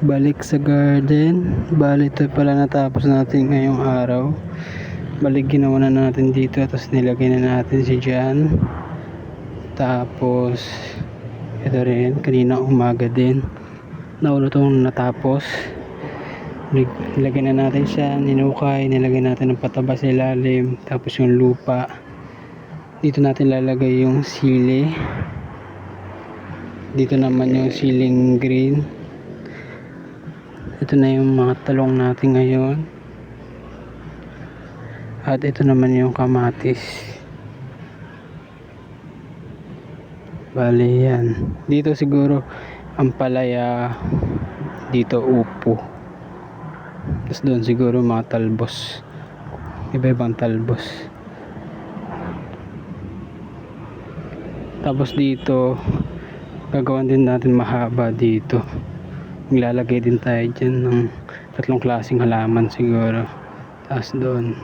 balik sa garden. Bali ito pala natapos natin ngayong araw. Balik ginawa na natin dito tapos nilagay na natin si Jan tapos ito rin kanina umaga din. Naulo itong natapos. Nilagay na natin siya ninukay nilagay natin ng pataba sa ilalim tapos yung lupa. Dito natin lalagay yung sili. Dito naman yung siling green ito na yung mga talong natin ngayon. At ito naman yung kamatis. Bali yan. Dito siguro ang palaya dito upo. Tapos doon siguro mga talbos. Iba ibang talbos. Tapos dito gagawan din natin mahaba dito Maglalagay din tayo dyan ng tatlong klaseng halaman siguro. Tapos doon,